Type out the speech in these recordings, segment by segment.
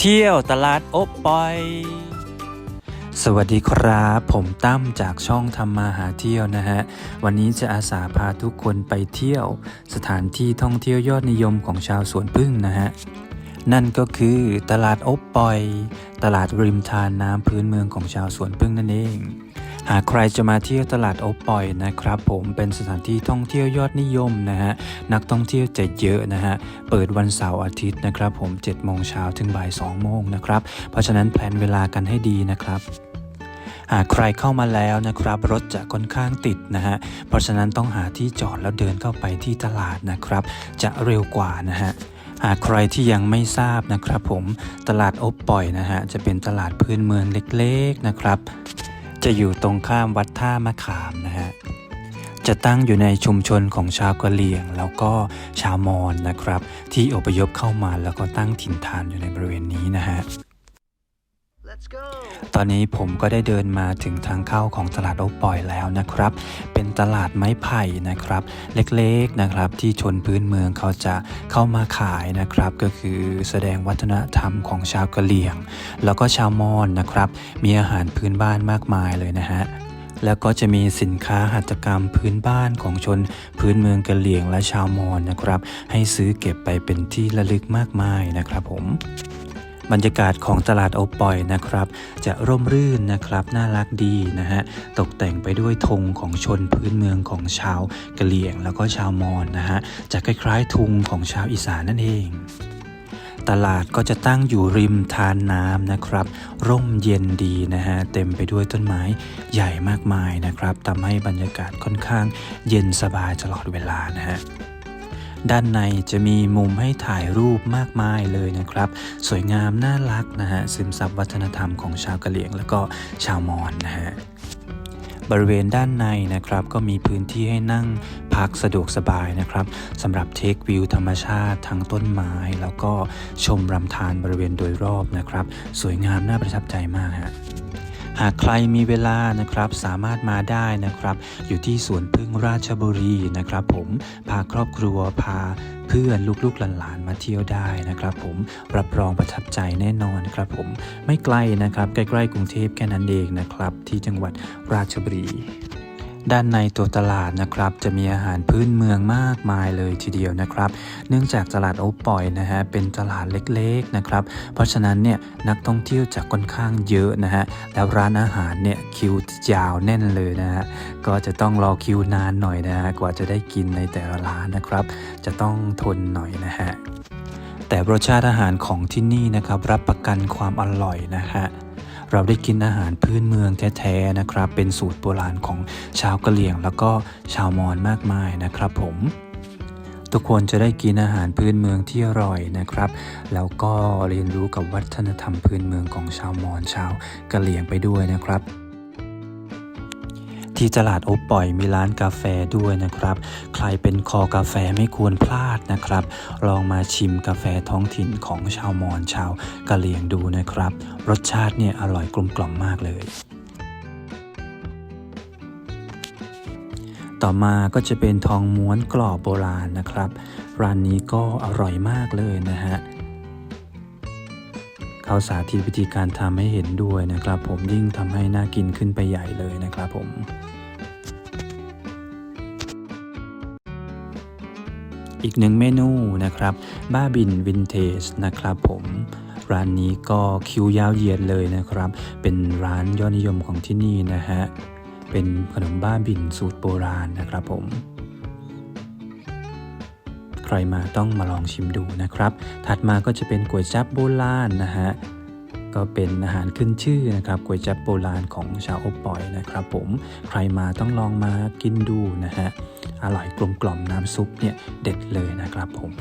เที่ยวตลาดโอบปอย สวัสดีครับ ผมตั้มจากช่องทำมาหาเที่ยวนะฮะ วันนี้จะอาสาพาทุกคนไปเที่ยว สถานที่ท่องเที่ยวยอดนิยมของชาวสวนพึ่งนะฮะ นั่นก็คือตลาดโอบปอย ตลาดริมทานน้ำพื้นเมืองของชาวสวนพึ่งนั่นเอง หากใครจะมาเที่ยวตลาดโอปอยนะครับผมเป็นสถานที่ท่องเที่ยวยอดนิยมนะฮะนักท่องเที่ยวจะเยอะนะฮะเปิดวันเสาร์อาทิตย์นะครับผม7โมงเช้าถึงบ่าย2โมงนะครับเพราะฉะนั้นแพลนเวลากันให้ดีนะครับหากใครเข้ามาแล้วนะครับรถจะค่อนข้างติดนะฮะเพราะฉะนั้นต้องหาที่จอดแล้วเดินเข้าไปที่ตลาดนะครับ จะเร็วกว่านะฮะหากใครที่ยังไม่ทราบนะครับผมตลาดอบปอยนะฮะจะเป็นตลาดพื้นเมืองเล็กๆนะครับ จะอยู่ตรงข้ามวัดท่ามะขามนะฮะจะตั้งอยู่ในชุมชนของชาวกะเหรี่ยง แล้วก็ชาวมอญนะครับ ที่อพยพเข้ามาแล้วก็ตั้งถิ่นฐานอยู่ในบริเวณนี้นะฮะ ตอนนี้ผมก็ได้เดินมาถึงทางเข้าของตลาดโอปอยแล้วนะครับ เป็นตลาดไม้ไผ่นะครับ เล็กๆนะครับที่ชนพื้นเมืองเขาจะเข้ามาขายนะครับ ก็คือแสดงวัฒนธรรมของชาวกะเหรี่ยง แล้วก็ชาวมอญนะครับ มีอาหารพื้นบ้านมากมายเลยนะฮะแล้วก็จะมีสินค้าหัตถกรรมพื้นบ้านของชนพื้นเมืองกะเหรี่ยงและชาวมอญนะครับ ให้ซื้อเก็บไปเป็นที่ระลึกมากมายนะครับผม บรรยากาศของตลาดโอปอยนะครับ จะร่มรื่นนะครับน่ารักดีนะฮะตกแต่งไปด้วยธงของชนพื้นเมืองของชาวกะเหรี่ยง แล้วก็ชาวมอญนะฮะจะคล้ายๆธงของชาวอีสานนั่นเองตลาดก็จะตั้งอยู่ริมทานน้ำนะครับ ร่มเย็นดีนะฮะ เต็มไปด้วยต้นไม้ใหญ่มากมายนะครับทำให้บรรยากาศค่อนข้างเย็นสบายตลอดเวลานะฮะ ด้านในจะมีมุมให้ถ่ายรูปมากมายเลยนะครับ สวยงามน่ารักนะฮะซึมซับวัฒนธรรมของชาวกะเหรี่ยง แล้วก็ชาวมอญนะฮะบริเวณด้านในนะครับก็มีพื้นที่ให้นั่งพักสะดวกสบายนะครับสำหรับเทควิวธรรมชาติทั้งต้นไม้ แล้วก็ชมรำธารบริเวณโดยรอบนะครับ สวยงามน่าประทับใจมากฮะ หากใครมีเวลานะครับสามารถมาได้นะครับ อยู่ที่สวนพึ่งราชบุรีนะครับ ผมพาครอบครัวพาเพื่อนลูกๆหลานๆมาเที่ยวได้นะครับ ผมรับรองประทับใจแน่นอนครับ ผมไม่ไกลนะครับ ใกล้ๆกรุงเทพแค่นั้นเองนะครับ ที่จังหวัดราชบุรี ด้านในตัวตลาดนะครับจะมีอาหารพื้นเมืองมากมายเลยทีเดียวนะครับ เนื่องจากตลาดโอปอยนะฮะเป็นตลาดเล็กๆนะครับ เพราะฉะนั้นเนี่ยนักท่องเที่ยวจะค่อนข้างเยอะนะฮะแล้วร้านอาหารเนี่ยคิวยาวแน่นเลยนะฮะก็จะต้องรอคิวนานหน่อยนะฮะกว่าจะได้กินในแต่ละร้านนะครับ จะต้องทนหน่อยนะฮะแต่รสชาติอาหารของที่นี่นะครับรับประกันความอร่อยนะฮะ เราได้กินอาหารพื้นเมืองแท้ๆนะครับ เป็นสูตรโบราณของชาวกะเหรี่ยง แล้วก็ชาวมอญมากมายนะครับ ผม ทุกคนจะได้กินอาหารพื้นเมืองที่อร่อยนะครับ แล้วก็เรียนรู้กับวัฒนธรรมพื้นเมืองของชาวมอญชาวกะเหรี่ยงไปด้วยนะครับ ที่ตลาดโอปอยมีร้านกาแฟด้วยนะครับ ใครเป็นคอกาแฟไม่ควรพลาดนะครับ ลองมาชิมกาแฟท้องถิ่นของชาวมอญชาวกะเหรี่ยงดูนะครับ รสชาติเนี่ยอร่อยกลมกล่อมมากเลย ต่อมาก็จะเป็นทองม้วนกรอบโบราณนะครับ ร้านนี้ก็อร่อยมากเลยนะฮะเขาสาธิตวิธีการทำให้เห็นด้วยนะครับ ผมยิ่งทำให้น่ากินขึ้นไปใหญ่เลยนะครับผม อีกหนึ่งเมนูนะครับ บ้าบินวินเทจนะครับผมร้านนี้ก็คิวยาวเหยียดเลยนะครับ เป็นร้านยอดนิยมของที่นี่นะฮะ เป็นขนมบ้าบินสูตรโบราณนะครับผม ใครมาต้องมาลองชิมดูนะครับ ถัดมาก็จะเป็นก๋วยจั๊บโบราณนะฮะ ก็เป็นอาหารขึ้นชื่อนะครับก๋วยจั๊บโบราณของชาวโอปอยนะครับผม ใครมาต้องลองมากินดูนะฮะ อร่อยกลมกล่อมน้ำซุปเนี่ยเด็ดเลยนะครับผม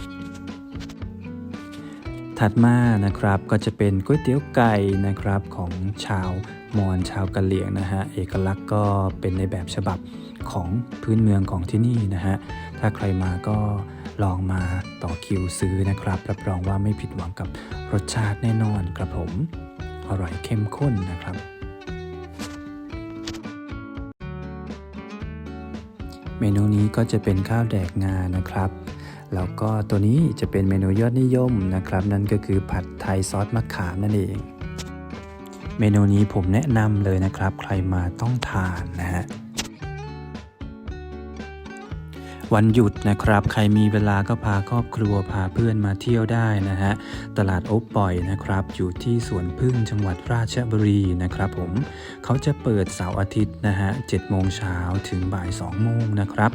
ถัดมานะครับก็จะเป็นก๋วยเตี๋ยวไก่นะครับของชาวมอญชาวกะเหรี่ยงนะฮะเอกลักษณ์ก็เป็นในแบบฉบับของพื้นเมืองของที่นี่นะฮะถ้าใครมาก็ลองมาต่อคิวซื้อนะครับ รับรองว่าไม่ผิดหวังกับรสชาติแน่นอนครับผม อร่อยเข้มข้นนะครับ เมนูนี้ก็จะเป็นข้าวแดกงานะครับ แล้วก็ตัวนี้จะเป็นเมนูยอดนิยมนะครับ นั่นก็คือผัดไทยซอสมะขามนั่นเอง เมนูนี้ผมแนะนำเลยนะครับ ใครมาต้องทานนะฮะ วันหยุดนะครับ ใครมีเวลาก็พาครอบครัวพาเพื่อนมาเที่ยวได้นะฮะ ตลาดโอ๊บปอยนะครับ อยู่ที่สวนพึ่งจังหวัดราชบุรีนะครับผม เขาจะเปิดเสาร์อาทิตย์นะฮะ7โมงเช้าถึงบ่าย2โมงนะครับ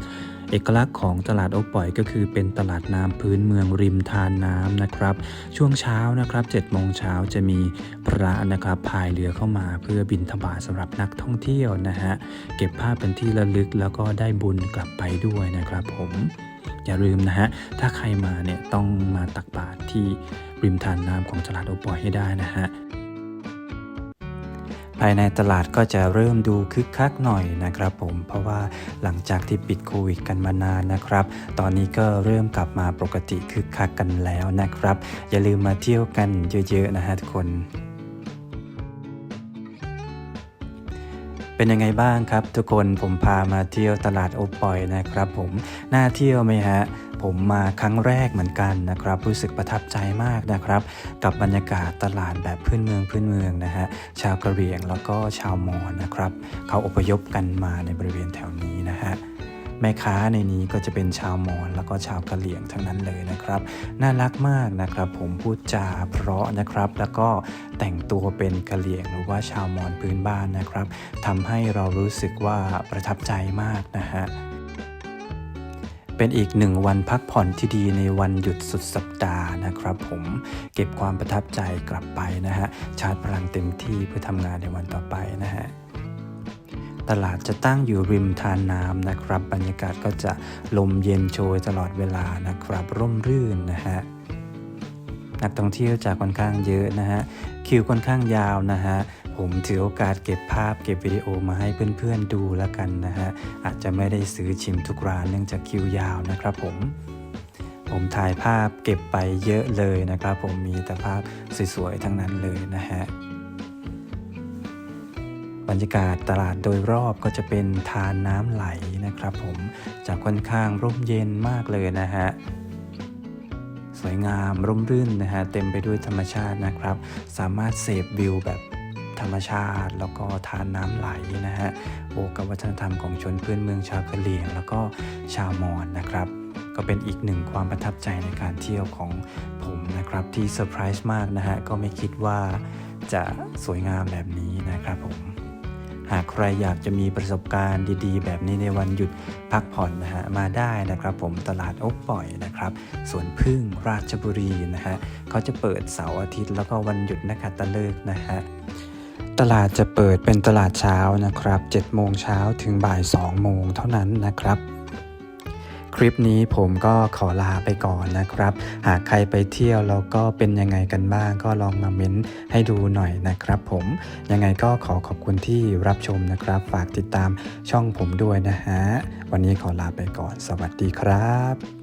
เอกลักษณ์ของตลาดโอ๊บปอยก็คือเป็นตลาดน้ำพื้นเมืองริมทานน้ำนะครับ ช่วงเช้านะครับ7โมงเช้าจะมีพระนะครับพายเรือเข้ามาเพื่อบินทบาทสำหรับนักท่องเที่ยวนะฮะเก็บภาพเป็นที่ระลึกแล้วก็ได้บุญกลับไปด้วยนะครับผมอย่าลืมนะฮะ ถ้าใครมาเนี่ยต้องมาตักบาตรที่ริมทานน้ำของตลาดโอปอยให้ได้นะฮะ ภายในตลาดก็จะเริ่มดูคึกคักหน่อยนะครับผมเพราะว่าหลังจากที่ปิดโควิดกันมานานนะครับ ตอนนี้ก็เริ่มกลับมาปกติคึกคักกันแล้วนะครับ อย่าลืมมาเที่ยวกันเยอะๆนะฮะทุกคนเป็นยังไงบ้างครับ ทุกคนผมพามาเที่ยวตลาดโอปอยนะครับผมน่าเที่ยวไหมฮะ ผมมาครั้งแรกเหมือนกันนะครับ รู้สึกประทับใจมากนะครับ กับบรรยากาศตลาดแบบพื้นเมืองพื้นเมืองนะฮะชาวกระเหรี่ยงแล้วก็ชาวมอญนะครับ เขาอพยพกันมาในบริเวณแถวนี้นะฮะแม่ค้าในนี้ก็จะเป็นชาวมอญแล้วก็ชาวกะเหรี่ยงทั้งนั้นเลยนะครับ น่ารักมากนะครับ ผมพูดจาเพราะนะครับ แล้วก็แต่งตัวเป็นกะเหรี่ยงหรือว่าชาวมอญพื้นบ้านนะครับทำให้เรารู้สึกว่าประทับใจมากนะฮะ เป็นอีกหนึ่งวันพักผ่อนที่ดีในวันหยุดสุดสัปดาห์นะครับ ผมเก็บความประทับใจกลับไปนะฮะชาร์จพลังเต็มที่เพื่อทำงานในวันต่อไปนะฮะตลาดจะตั้งอยู่ริมทานน้ำนะครับ บรรยากาศก็จะลมเย็นโชยตลอดเวลานะครับ ร่มรื่นนะฮะนักท่องเที่ยวจากค่อนข้างเยอะนะฮะคิวค่อนข้างยาวนะฮะ ผมถือโอกาสเก็บภาพเก็บวิดีโอมาให้เพื่อนๆดูแล้วกันนะฮะ อาจจะไม่ได้ซื้อชิมทุกร้านเนื่องจากคิวยาวนะครับผม ผมถ่ายภาพเก็บไปเยอะเลยนะครับ ผมมีแต่ภาพสวยๆทั้งนั้นเลยนะฮะบรรยากาศตลาดโดยรอบก็จะเป็นทานน้ำไหลนะครับ ผมจะค่อนข้างร่มเย็นมากเลยนะฮะสวยงามร่มรื่นนะฮะเต็มไปด้วยธรรมชาตินะครับ สามารถเสพวิวแบบ ธรรมชาติ แล้วก็ทานน้ำไหลนะฮะบวกกับวัฒนธรรมของชนพื้นเมืองชาวกะเหรี่ยง แล้วก็ชาวมอญนะครับ ก็เป็นอีกหนึ่งความประทับใจในการเที่ยวของผมนะครับ ที่เซอร์ไพรส์มากนะฮะก็ไม่คิดว่าจะสวยงามแบบนี้นะครับผมหากใครอยากจะมีประสบการณ์ดีๆ แบบนี้ในวันหยุดพักผ่อนนะฮะมาได้นะครับ ผมตลาดโอ๊กปล่อยนะครับสวนพึ่งราชบุรีนะฮะเขาจะเปิดเสาร์อาทิตย์แล้วก็วันหยุดนักขัตฤกษ์นะฮะ ตลาดจะเปิดเป็นตลาดเช้านะครับ7โมงเช้าถึงบ่าย2โมงเท่านั้นนะครับ คลิปนี้ผมก็ขอลาไปก่อนนะครับ หากใครไปเที่ยวแล้วก็เป็นยังไงกันบ้างก็ลองมาเม้นให้ดูหน่อยนะครับผม ยังไงก็ขอขอบคุณที่รับชมนะครับ ฝากติดตามช่องผมด้วยนะฮะ วันนี้ขอลาไปก่อน สวัสดีครับ